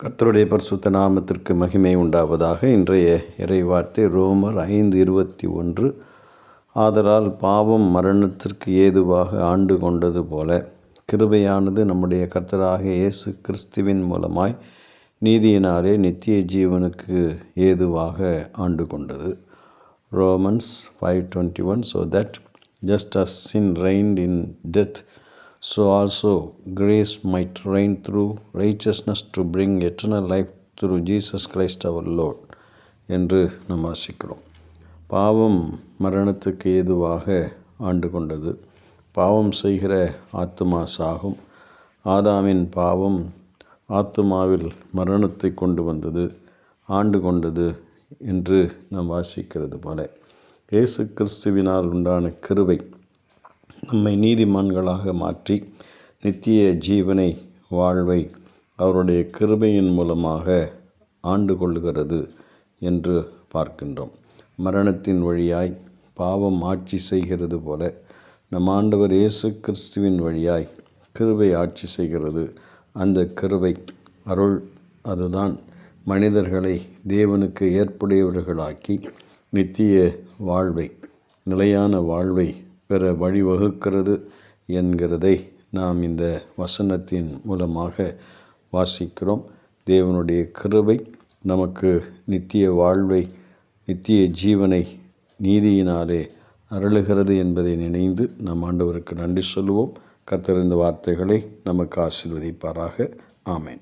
கர்த்தருடைய பரிசுத்த நாமத்திற்கு மகிமை உண்டாவதாக இன்றைய இறைவார்த்தை ரோமர் ஐந்து இருபத்தி ஒன்று. ஆதலால் பாவம் மரணத்திற்கு ஏதுவாக ஆண்டு கொண்டது போல கிருபையானது நம்முடைய கர்த்தராக இயேசு கிறிஸ்துவின் மூலமாய் நீதியினாலே நித்திய ஜீவனுக்கு ஏதுவாக ஆண்டு கொண்டது. Romans five twenty one so that just as in reign in death so also grace might reign through righteousness to bring eternal life through Jesus Christ our Lord என்று நாம் வாசிக்கிறோம். பாவம் மரணத்துக்கு ஏதுவாக ஆண்டு கொண்டது. பாவம் செய்கிற ஆத்மா சாகும். ஆதாமின் பாவம் ஆத்துமாவில் மரணத்தை கொண்டு வந்தது ஆண்டு கொண்டது என்று நாம் வாசிக்கிறது போல. இயேசு கிறிஸ்துவினால் உண்டான கிருவை நம்மை நீதிமான்களாக மாற்றி நித்திய ஜீவனை வாழ்வை அவருடைய கிருபையின் மூலமாக ஆண்டு கொள்கிறது என்று பார்க்கின்றோம். மரணத்தின் வழியாய் பாவம் ஆட்சி செய்கிறது போல நம் ஆண்டவர் இயேசு கிறிஸ்துவின் வழியாய் கிருபை ஆட்சி செய்கிறது. அந்த கிருபை அருள் அதுதான் மனிதர்களை தேவனுக்கு ஏற்புடையவர்களாக்கி நித்திய வாழ்வை நிலையான வாழ்வை பெற வழிவகுக்கிறது என்கிறதை நாம் இந்த வசனத்தின் மூலமாக வாசிக்கிறோம். தேவனுடைய கிருபை நமக்கு நித்திய வாழ்வை நித்திய ஜீவனை நீதியினாலே அருளுகிறது என்பதை நினைந்து நம் ஆண்டவருக்கு நன்றி சொல்லுவோம். கத்தறிந்த வார்த்தைகளை நமக்கு ஆசிர்வதிப்பாராக. ஆமேன்.